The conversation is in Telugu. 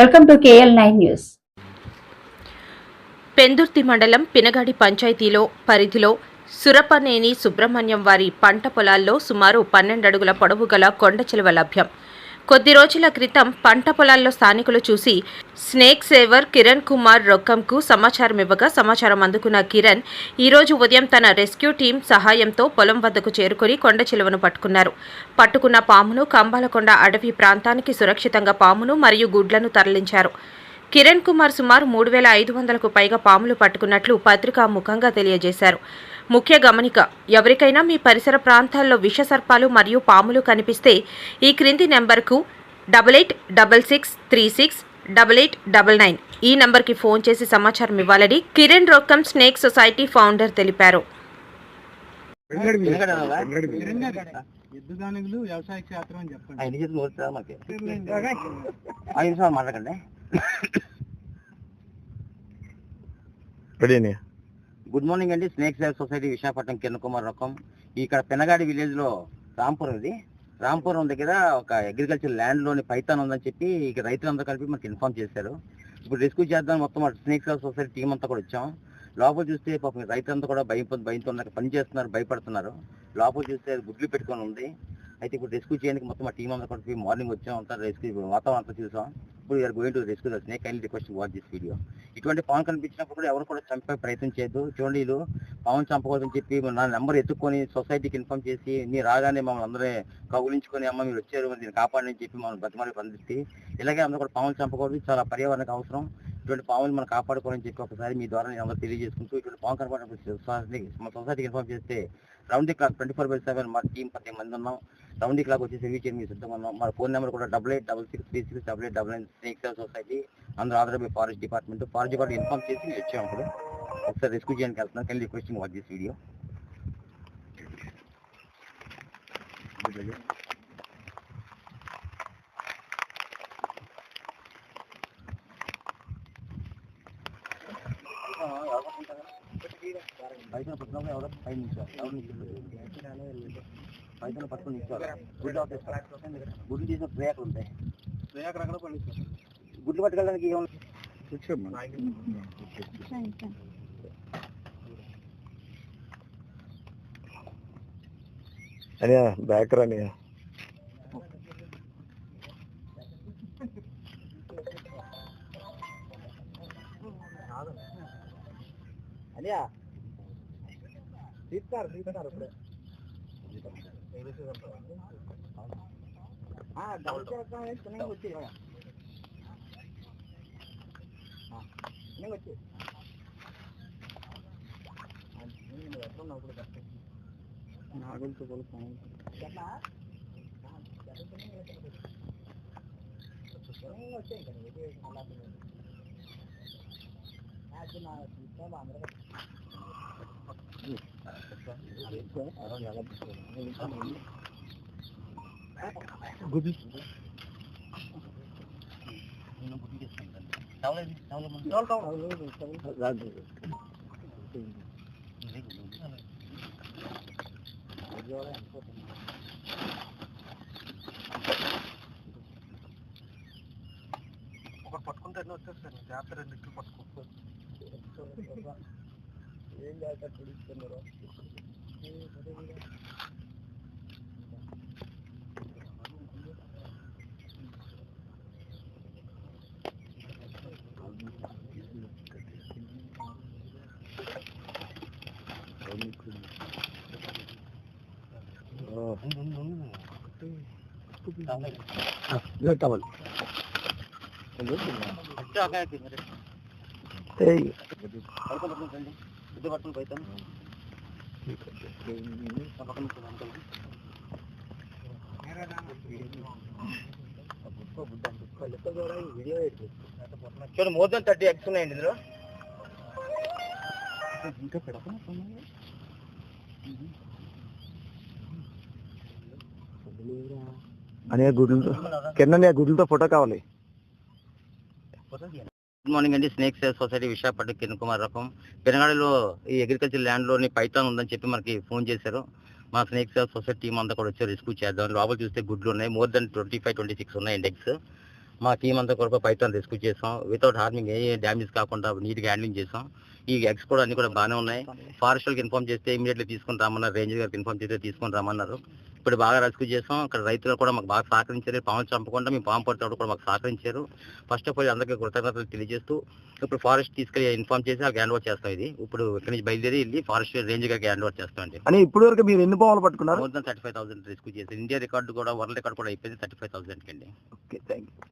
Welcome to K L nine. Pendurthi మండలం పినగాడి పంచాయతీలో పరిధిలో సురపనేని సుబ్రహ్మణ్యం వారి పంట పొలాల్లో సుమారు పన్నెండు అడుగుల పొడవు గల కొండ చిలువ లభ్యం. కొద్ది రోజుల క్రితం పంట పొలాల్లో స్థానికులు చూసి స్నేక్ సేవర్ కిరణ్ కుమార్ రొక్కంకు సమాచారం ఇవ్వగా సమాచారం అందుకున్న కిరణ్ ఈరోజు ఉదయం తన రెస్క్యూ టీం సహాయంతో పొలం వద్దకు చేరుకొని కొండ చిలువను పట్టుకున్నారు. పట్టుకున్న పామును కంబాలకొండ అడవి ప్రాంతానికి సురక్షితంగా పామును మరియు గుడ్లను తరలించారు. కిరణ్ కుమార్ సుమారు మూడు వేల ఐదు వందలకు పైగా పాములు పట్టుకున్నట్లు పత్రికా ముఖంగా తెలియజేశారు. ముఖ్య గమనిక. ఎవరికైనా మీ పరిసర ప్రాంతాల్లో విష సర్పాలు మరియు పాములు కనిపిస్తే ఈ క్రింది నెంబర్కు double eight double six three six double eight double nine ఈ నంబర్కి ఫోన్ చేసి సమాచారం ఇవ్వాలని Kiran Rokkam snake society founder తెలిపారు. వ్యవసాయ క్షేత్రం అని చెప్పండి చేతులు మాకు రెడీ గుడ్ మార్నింగ్ అండి. Snake save society Visakhapatnam Kiran Kumar Rokkam. ఇక్కడ పెనగాడి విలేజ్లో రాంపురం ఇది రాంపురం దగ్గర ఒక అగ్రికల్చర్ ల్యాండ్లోని పైతాన్ ఉందని చెప్పి ఇక రైతులందరూ కలిపి మనకి ఇన్ఫార్మ్ చేశారు. ఇప్పుడు రెస్క్యూ చేద్దాం మొత్తం స్నేక్ సేవ్ సొసైటీ టీం అంతా కూడా వచ్చాం. లోపల చూస్తే పాపం రైతులంతా కూడా భయం భయంతో ఉన్నారు. పని చేస్తున్నారు భయపడుతున్నారు. లోపల చూస్తే గుడ్లు పెట్టుకొని ఉంది. అయితే ఇప్పుడు రెస్క్యూ చేయడానికి మొత్తం మా టీం అంతా కూడా మార్నింగ్ వచ్చాం. అంతా రెస్క్యూ వాతావరణం అంతా చూసాం. ఇప్పుడు we're going to rescue the snake and request watch this video ఇటువంటి పాము కనిపించినప్పుడు కూడా ఎవరు కూడా చంపే ప్రయత్నం చేయొద్దు. చూడండి వీళ్ళు పాము చంపకూడదని చెప్పి నా నెంబర్ ఎత్తుకొని సొసైటీకి ఇన్ఫార్మ్ చేసి నీ రాగానే మమ్మల్ని అందరూ కౌగులించుకొని అమ్మ మీరు వచ్చారు దీన్ని కాపాడని చెప్పి మమ్మల్ని బతిమాలి బంధిస్తే ఇలాగే అందరూ కూడా పాములు చంపకూడదు. చాలా పర్యావరణకు అవసరం. ఇటువంటి పాములు మనం కాపాడుకోవాలని చెప్పి ఒకసారి మీ ద్వారా నేను అందరూ తెలియజేసుకుంటూ ఇటువంటి పాము కనపడినప్పుడు మా సొసైటీకి ఇన్ఫార్మ్ చేస్తే round the clock twenty four by seven మా టీం పది మంది ఉన్నాం. రౌండ్ ది క్లాక్ వచ్చి సర్వీస్ చేయడం సిద్ధంగా ఉన్నాం. మా ఫోన్ నెంబర్ కూడా double eight double six three six double eight double nine snake save society అందరూ Aadhaar by forest department. Forest department inform చేసి మేము వచ్చాం అప్పుడు ఒకసారి రెస్క్యూ చేయడానికి వెళ్తున్నాం. Can requesting watch this video. పైసలు పట్టుకున్నప్పుడు ఎవరో పై నిల్చోవాలి ఎవరు పైసలు పట్టుకుని నిల్చోవాలి. గుడ్లు గుడ్లు చేసిన ప్రేయర్లు ఉంటాయి. శ్రేయాకర్ అక్కడ పండిస్తారు గుడ్లు పట్టుకెళ్ళడానికి ఏమన్నా అనియా బ్యాక్ రానియా అలియా తీస్తారు తీస్తారు ఇప్పుడే డబుల్ చేస్తాం వేసుకుని వచ్చి నేను వచ్చి నాగులతో కొలుస్తాను గుడ్లు నేను గుడ్లు తీసుకుంటాను టవల్ టవల్ రాదు ఒకరు పట్టుకుంటే ఎన్నో వచ్చేస్తాను జాతర రెండు ఇట్లు పట్టుకో ఏం జాతర టవల్ చూడండి మోర్ దాన్ థర్టీ ఎక్స్ ఉన్నాయండి ఇందులో. ఇంకా పెడతాను అనియా గుడ్లతో కింద గుడ్లతో ఫోటో కావాలి. గుడ్ మార్నింగ్ అండి snake save society Visakhapatnam Kiran Kumar Rokkam. పెనగాడిలో ఈ అగ్రికల్చర్ ల్యాండ్లోని పైథాన్ ఉందని చెప్పి మనకి ఫోన్ చేశారు. మా స్నేక్ సొసైటీ టీం అంతా కూడా వచ్చి రెస్క్యూ చేద్దాం. లోపల చూస్తే గుడ్లు ఉన్నాయి. More than twenty five twenty six ఉన్నాయి ఇండెక్స్ మా టీం అంతా కూడా పైథాన్ రెస్క్యూ చేసాం. వితౌట్ హార్మింగ్ ఏ డ్యామేజ్ కాకుండా నీట్గా హ్యాండ్లింగ్ చేసాం. ఈ ఎగ్స్ కూడా అన్ని కూడా బాగానే ఉన్నాయి. ఫారెస్ట్ వాళ్ళకి ఇన్ఫార్మ్ చేస్తే ఇమీడియట్లీ తీసుకొని రమ్మన్నారు. రేంజర్ గారికి ఇన్ఫార్మ్ చేస్తే తీసుకొని రమ్మన్నారు. ఇప్పుడు బాగా రెస్క్యూ చేసాం. అక్కడ రైతులు కూడా మాకు బాగా సహకరించారు. పాము చంపకుండా మేము పాము పడితే కూడా మాకు సహకరించారు. ఫస్ట్ ఆఫ్ ఆల్ అందరికీ కృతజ్ఞతలు తెలియజేస్తూ ఇప్పుడు ఫారెస్ట్ తీసుకెళ్ళి ఇన్ఫార్మ్ చేసి వాళ్ళకి హ్యాండ్ ఓవర్ చేస్తాం ఇది. ఇప్పుడు ఇక్కడి నుంచి బయలుదేరి వెళ్ళి ఫారెస్ట్ రేంజ్ గారికి హ్యాండ్ ఓవర్ చేస్తాం అండి. అని ఇప్పటి వరకు మీరు ఎన్ని పాములు పట్టుకున్నారు? More than thirty five thousand rescue చేసి ఇండియా రికార్డు కూడా వరల్డ్ రికార్డు కూడా అయిపోయింది థర్టీ ఫైవ్ థౌసండ్ అండి. Okay thank you